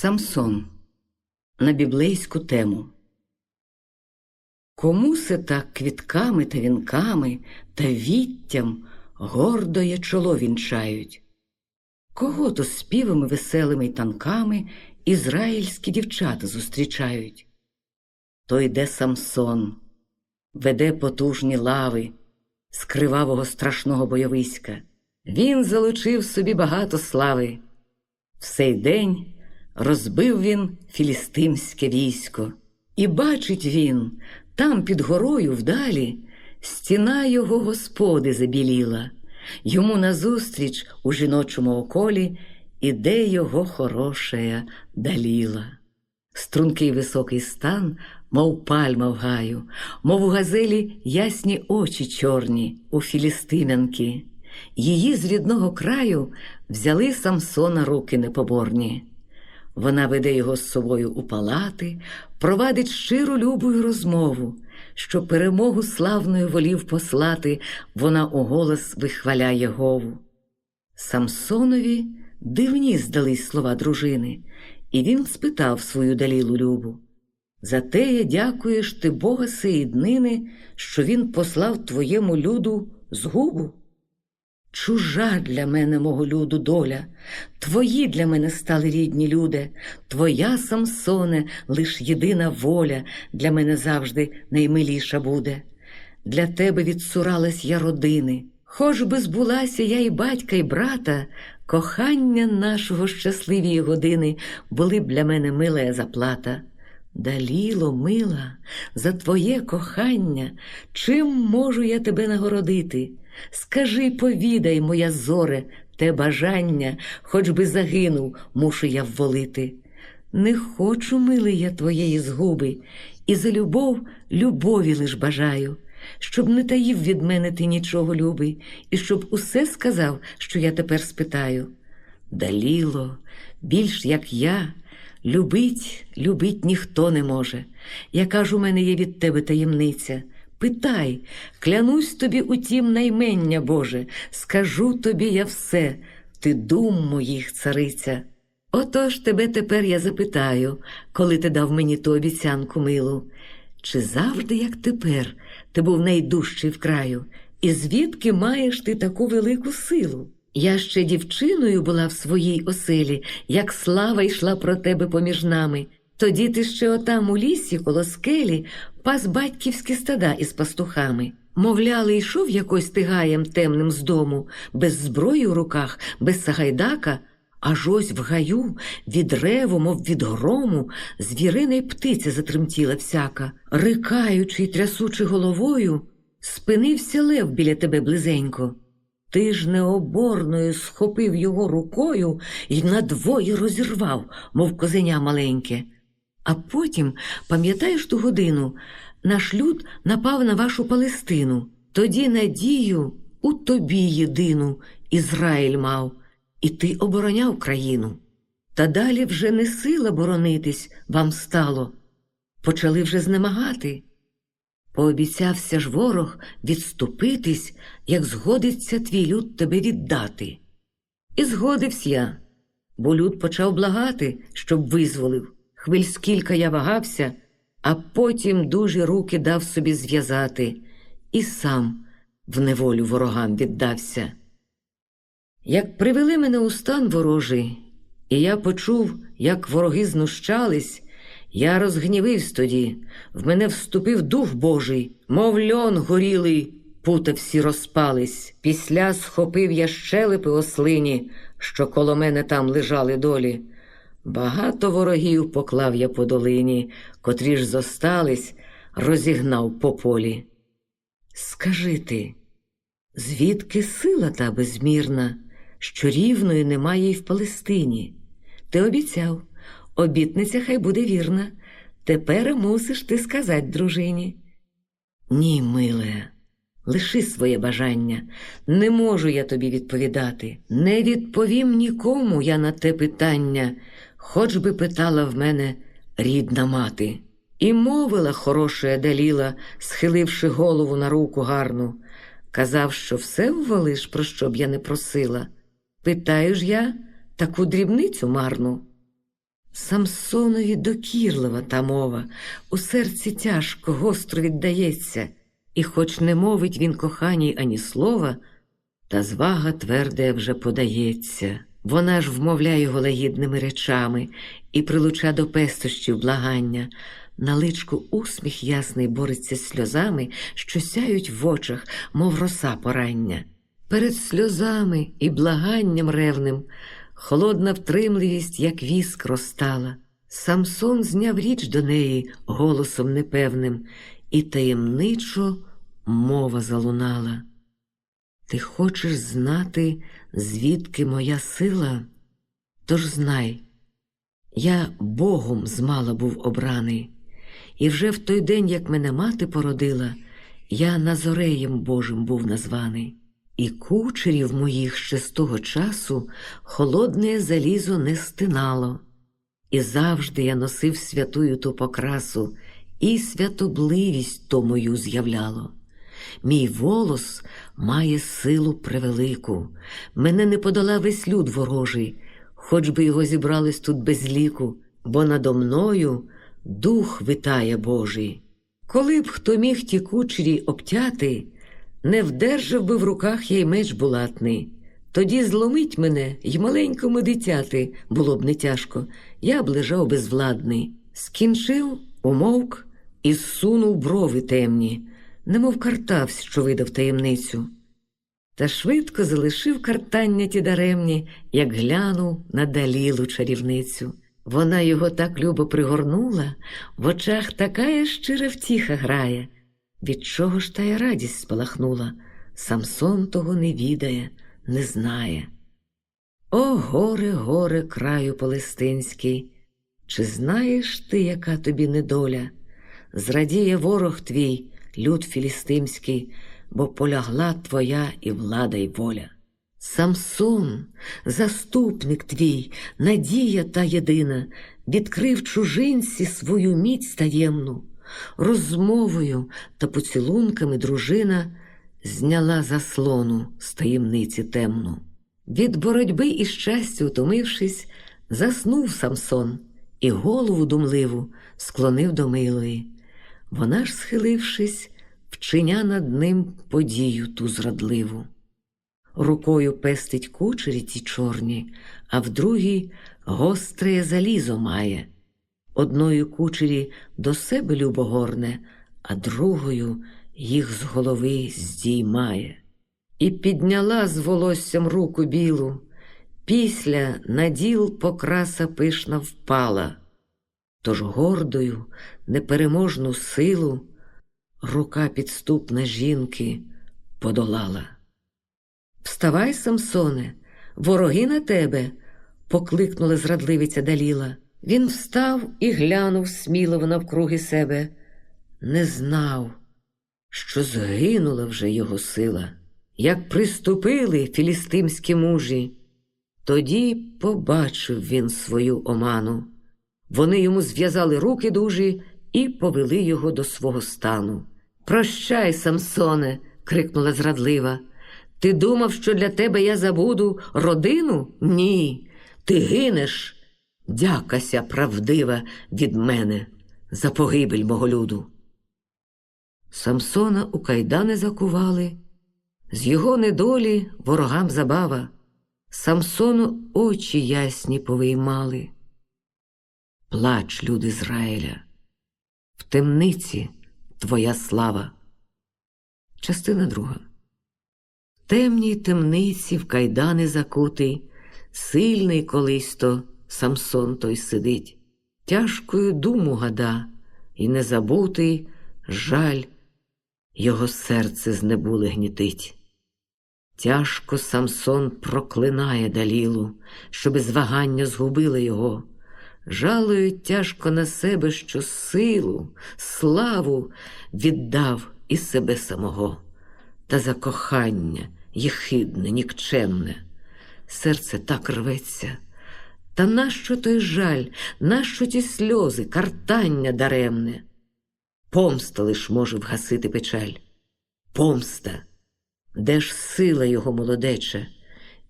Самсон на біблейську тему. Кому се так квітками та вінками та віттям гордоє чоло вінчають? Кого то співами веселими й танками ізраїльські дівчата зустрічають? То йде Самсон, веде потужні лави з кривавого страшного бойовиська. Він залучив собі багато слави. В сей день розбив він філістимське військо, і бачить він, там під горою вдалі, стіна його господи забіліла, йому назустріч у жіночому околі іде його хорошая даліла. Стрункий високий стан, мов пальма в гаю, мов у газелі ясні очі чорні у філістимянки. Її з рідного краю взяли Самсона руки непоборні. Вона веде його з собою у палати, провадить щиру любою розмову, що перемогу славною волів послати, вона у голос вихваляє Гову. Самсонові дивні здались слова дружини, і він спитав свою далілу любу. Зате я дякуєш ти Бога сеї днини, що він послав твоєму люду згубу. Чужа для мене мого люду доля, твої для мене стали рідні люди, твоя, Самсоне, лиш єдина воля для мене завжди наймиліша буде. Для тебе відсуралась я родини, хоч би збулася я і батька, і брата, кохання нашого щасливії години були б для мене милая заплата. Даліло, мила, за твоє кохання, чим можу я тебе нагородити? Скажи, повідай, моя зоре, те бажання, хоч би загинув, мушу я вволити. Не хочу, милий я твоєї згуби, і за любов любові лиш бажаю, щоб не таїв від мене ти нічого любий, і щоб усе сказав, що я тепер спитаю. Даліло, більш як я, любить, любить ніхто не може. Яка ж у мене є від тебе таємниця? Питай, клянусь тобі у тім наймення Боже, скажу тобі я все, ти дум моїх цариця. Отож тебе тепер я запитаю, коли ти дав мені ту обіцянку милу, чи завжди, як тепер, ти був найдужчий в краю, і звідки маєш ти таку велику силу? Я ще дівчиною була в своїй оселі, як слава йшла про тебе поміж нами. Тоді ти ще отам у лісі, коло скелі, пас батьківські стада із пастухами. Мовляли, йшов якось тигаєм темним з дому, без зброї у руках, без сагайдака, аж ось в гаю, від реву, мов від грому, звірина й птиця затремтіла всяка, рикаючи й трясучи головою, спинився лев біля тебе близенько. Ти ж необорною схопив його рукою і надвоє розірвав, мов козеня маленьке. А потім, пам'ятаєш ту годину, наш люд напав на вашу Палестину. Тоді надію у тобі єдину Ізраїль мав, і ти обороняв країну. Та далі вже не сила боронитись вам стало. Почали вже знемагати. Пообіцявся ж ворог відступитись, як згодиться твій люд тебе віддати. І згодився я, бо люд почав благати, щоб визволив. Хвиль скільки я вагався, а потім дуже руки дав собі зв'язати, і сам в неволю ворогам віддався. Як привели мене у стан ворожий, і я почув, як вороги знущались, я розгнівився тоді, в мене вступив дух Божий, мов льон горілий, пута всі розпались. Після схопив я щелепи ослині, що коло мене там лежали долі. Багато ворогів поклав я по долині, котрі ж зостались, розігнав по полі. Скажи ти, звідки сила та безмірна, що рівної немає й в Палестині? Ти обіцяв, обітниця хай буде вірна. Тепер мусиш ти сказати дружині. Ні, миле, лиши своє бажання, не можу я тобі відповідати. Не відповім нікому я на те питання хоч би питала в мене рідна мати. І мовила хороша Даліла, схиливши голову на руку гарну. Казав, що все ввалиш, про що б я не просила. Питаю ж я таку дрібницю марну. Самсонові докірлива та мова, у серці тяжко, гостро віддається, і хоч не мовить він коханій ані слова, та звага тверде вже подається. Вона ж вмовляє його лагідними речами і прилуча до пестощів благання. На личку усміх ясний бореться з сльозами, що сяють в очах, мов роса порання. Перед сльозами і благанням ревним холодна втримливість, як віск розтала. Самсон зняв річ до неї голосом непевним, і таємничо мова залунала. Ти хочеш знати, звідки моя сила? Тож знай, я Богом змала був обраний, і вже в той день, як мене мати породила, я Назореєм Божим був названий. І кучерів моїх ще з того часу холодне залізо не стинало, і завжди я носив святую ту покрасу, і святобливість то мою з'являло. Мій волос має силу превелику, мене не подала весь люд ворожий, хоч би його зібрались тут без ліку, бо надо мною дух витає Божий. Коли б хто міг ті кучері обтяти, не вдержав би в руках я й меч булатний. Тоді зломить мене й маленькому дитяти було б не тяжко, я б лежав безвладний. Скінчив, умовк і зсунув брови темні, немов картавсь, що видав таємницю. Та швидко залишив картання ті даремні, як глянув на далілу чарівницю. Вона його так любо пригорнула, в очах така щира втіха грає. Від чого ж та й радість спалахнула, Самсон того не відає, не знає. О, горе, горе, краю палестинський, чи знаєш ти, яка тобі недоля? Зрадіє ворог твій, люд філістимський, бо полягла твоя і влада, й воля. Самсон, заступник твій, надія та єдина, відкрив чужинці свою міць таємну, розмовою та поцілунками дружина зняла заслону з таємниці темну. Від боротьби і щастя утомившись, заснув Самсон і голову думливу склонив до милої. Вона ж, схилившись, вчиня над ним подію ту зрадливу. Рукою пестить кучері ті чорні, а в другій гостре залізо має. Одною кучері до себе любогорне, а другою їх з голови здіймає. І підняла з волоссям руку білу, після на діл покраса пишна впала, тож гордою, непереможну силу рука підступна жінки подолала. Вставай, Самсоне, вороги на тебе, покликнула зрадливиця Даліла. Він встав і глянув сміливо навкруги себе, не знав, що згинула вже його сила. Як приступили філістимські мужі, тоді побачив він свою оману. Вони йому зв'язали руки дужі і повели його до свого стану. Прощай, Самсоне, крикнула зрадлива. Ти думав, що для тебе я забуду родину? Ні, ти гинеш. Дякася правдива від мене за погибель мого люду. Самсона у кайдани закували, з його недолі ворогам забава, Самсону очі ясні повиймали. Плач, люд Ізраїля, в темниці твоя слава. Частина друга. Темній темниці в кайдани закутий, сильний колись то Самсон той сидить, тяжкою думу гада, і незабутий жаль його серце знебуле гнітить. Тяжко Самсон проклинає Далілу, що без вагання згубила його. Жалують тяжко на себе, що силу, славу віддав і себе самого, та за кохання єхидне, нікчемне. Серце так рветься. Та нащо той жаль, нащо ті сльози, картання даремне? Помста лиш може вгасити печаль. Помста. Де ж сила його молодеча?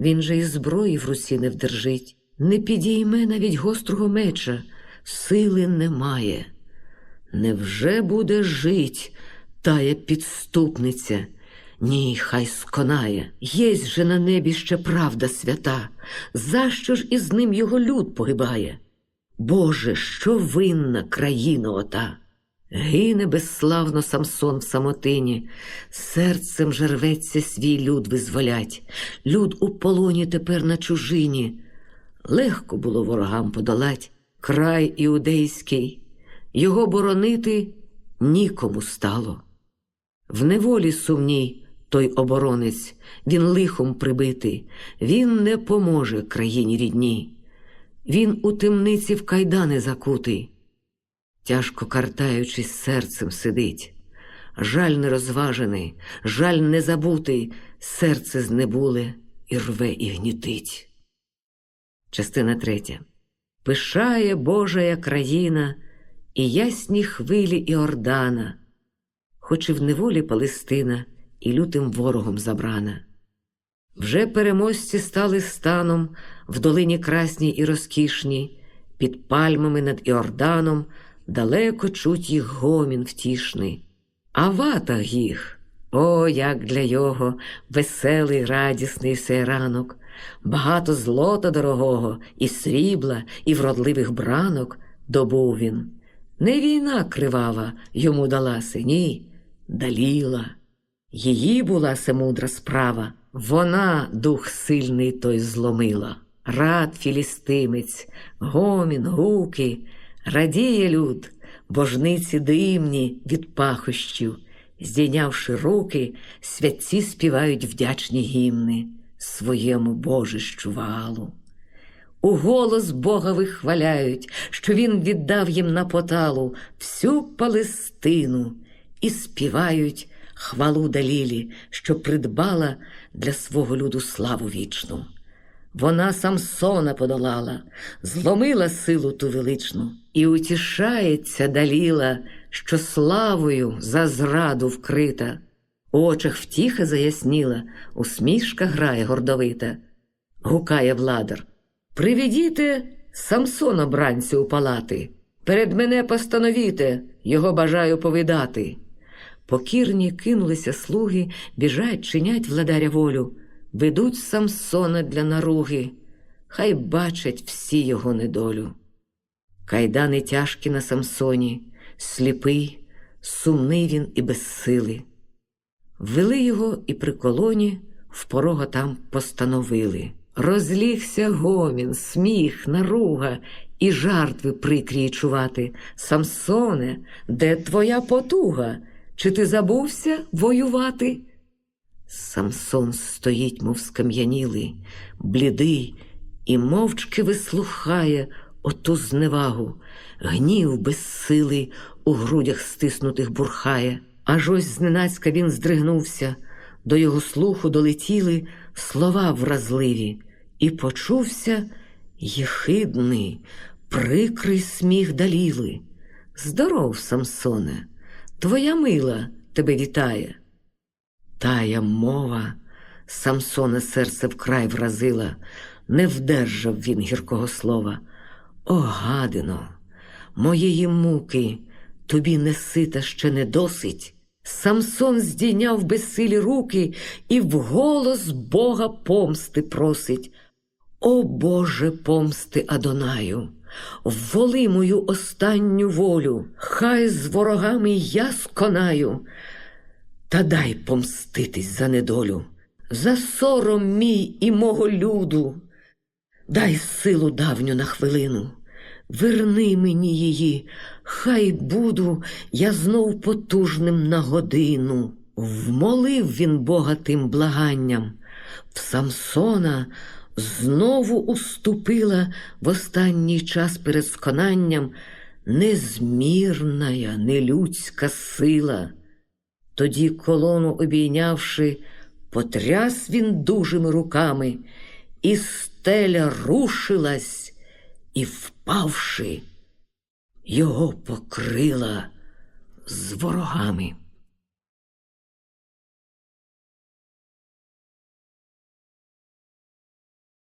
Він же і зброї в руці не вдержить, не підійме навіть гострого меча, сили немає. Невже буде жить тая підступниця? Ні, хай сконає. Єсть же на небі ще правда свята. За що ж із ним його люд погибає? Боже, що винна країна ота? Гине безславно Самсон в самотині, серцем же рветься свій люд визволять. Люд у полоні тепер на чужині. Легко було ворогам подолать край іудейський, його боронити нікому стало. В неволі сумній той оборонець, він лихом прибитий, він не поможе країні рідній. Він у темниці в кайдани закутий, тяжко картаючись серцем сидить. Жаль нерозважений, жаль незабутий, серце знебуле і рве і гнітить. Частина третя. Пишає Божая країна і ясні хвилі Іордана, хоч і в неволі Палестина і лютим ворогом забрана. Вже переможці стали станом в долині красній і розкішній, під пальмами над Іорданом далеко чуть їх гомін втішний, а ватаг їх, о, як для його веселий, радісний сей ранок, багато злота дорогого, і срібла, і вродливих бранок добув він. Не війна кривава йому далася, ні, даліла. Її була се мудра справа, вона дух сильний той зломила. Рад філістимець, гомін, гуки, радіє люд, божниці димні від пахощів, здійнявши руки, святці співають вдячні гімни своєму божищу валу. У голос Бога вихваляють, що він віддав їм на поталу всю Палестину і співають хвалу Далілі, що придбала для свого люду славу вічну. Вона Самсона подолала, зломила силу ту величну, і утішається Даліла, що славою за зраду вкрита. Очах втіха заясніла, усмішка грає гордовита. Гукає владар. Приведіте Самсона бранцю у палати. Перед мене постановіте, його бажаю повидати. Покірні кинулися слуги, біжать, чинять владаря волю, ведуть Самсона для наруги, хай бачать всі його недолю. Кайдани тяжкі на Самсоні, сліпий, сумний він і без сили. Ввели його і при колоні в порога там постановили. Розлігся гомін, сміх, наруга і жартви прикрії чувати. Самсоне, де твоя потуга? Чи ти забувся воювати? Самсон стоїть, мов скам'янілий, блідий, і мовчки вислухає оту зневагу, гнів безсилий у грудях стиснутих бурхає. Аж ось зненацька він здригнувся, до його слуху долетіли слова вразливі, і почувся єхидний, прикрий сміх даліли. Здоров, Самсоне, твоя мила тебе вітає. Тая мова Самсона серце вкрай вразила, не вдержав він гіркого слова. О, гадино, моєї муки тобі несита ще не досить. Самсон здійняв безсилі руки і вголос Бога помсти просить. О Боже, помсти Адонаю, воли мою останню волю, хай з ворогами я сконаю, та дай помститись за недолю, за сором мій і мого люду. Дай силу давню на хвилину, верни мені її, хай буду я знов потужним на годину. Вмолив він Бога тим благанням, в Самсона знову уступила в останній час перед сконанням незмірна, нелюдська сила. Тоді колону обійнявши, потряс він дужими руками, і стеля рушилась, і, впавши, його покрила з ворогами.